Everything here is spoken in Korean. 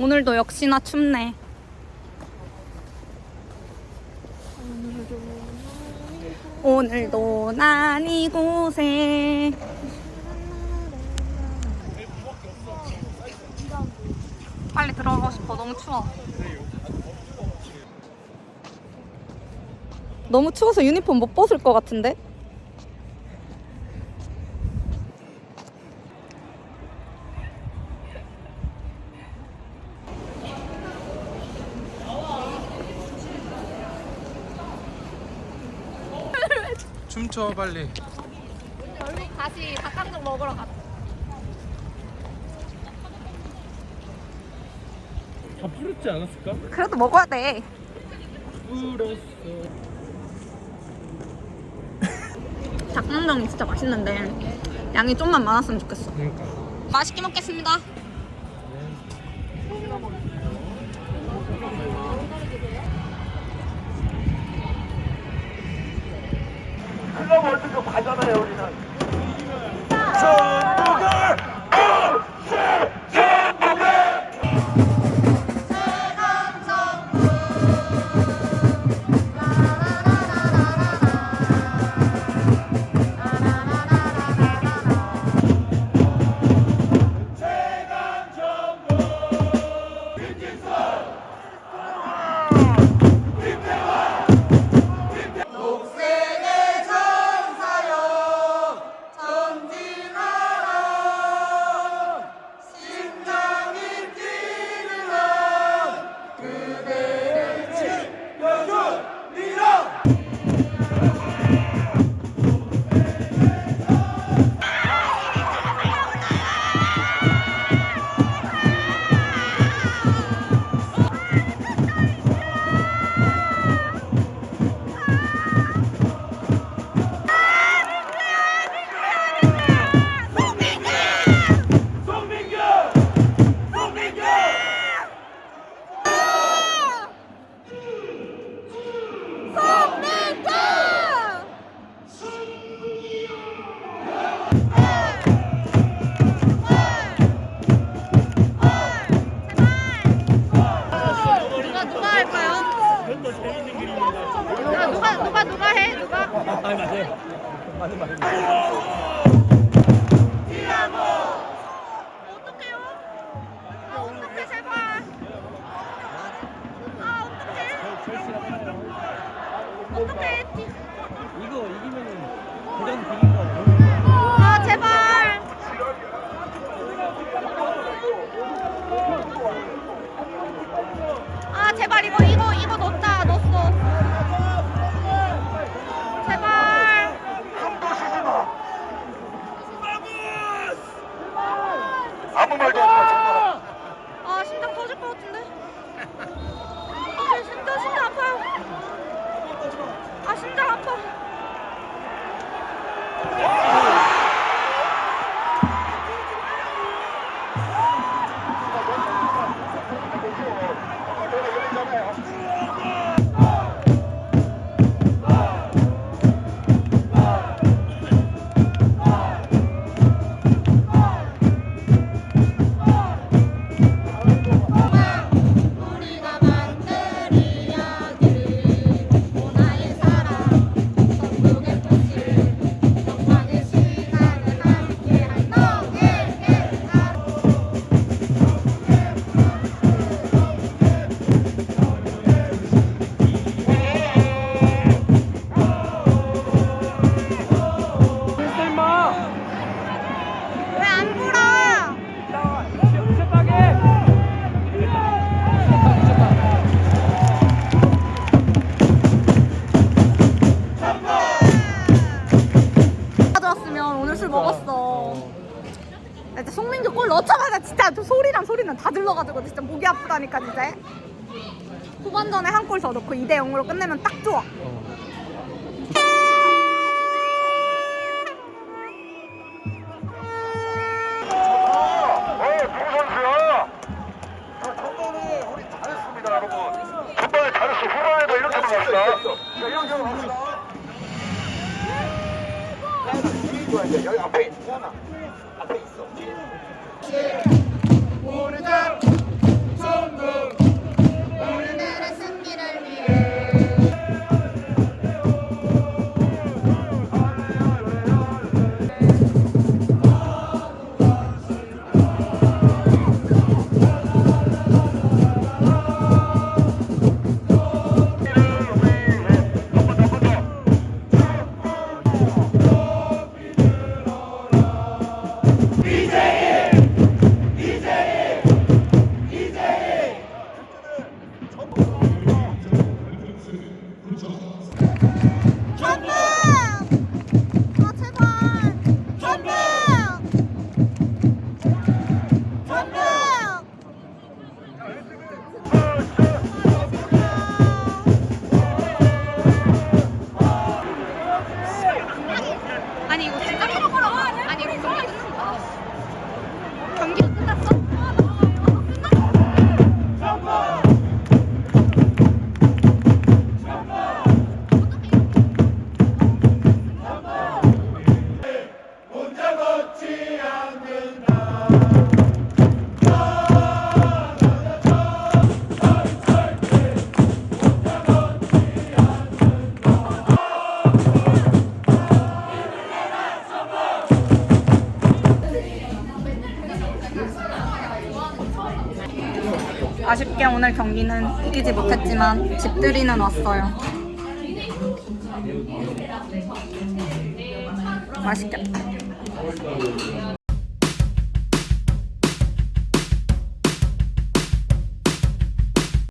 오늘도 역시나 춥네. 오늘도 난 이곳에 빨리 들어가고 싶어. 너무 추워. 너무 추워서 유니폼 못 벗을 것 같은데? 춤춰 빨리. 결국 다시 닭강정 먹으러 가자. 다 풀었지 않았을까? 그래도 먹어야 돼. 풀었어. 닭강정이 진짜 맛있는데 양이 좀만 많았으면 좋겠어. 그러니까. 맛있게 먹겠습니다. 그거 먼저 가잖아요 우리는. 맞아요. 맞아 맞아. 어떡 우 가져왔으면 오늘 술 먹었어. 나 진짜 송민규 골 넣자마자 진짜 저 소리랑 소리는 다 들러가지고 진짜 목이 아프다니까 진짜. 후반전에 한 골 더 넣고 2대 0으로 끝내면 딱 좋아. 어, 누구 선수야? 저 전반에 우리 잘했습니다, 여러분. 전반에 잘했어. 후반에도 이렇게 나갔다. 자, 이렇게 갑시다. 여기 있어. 오늘 경기는 이기지 못했지만 집들이는 왔어요. 맛있겠다.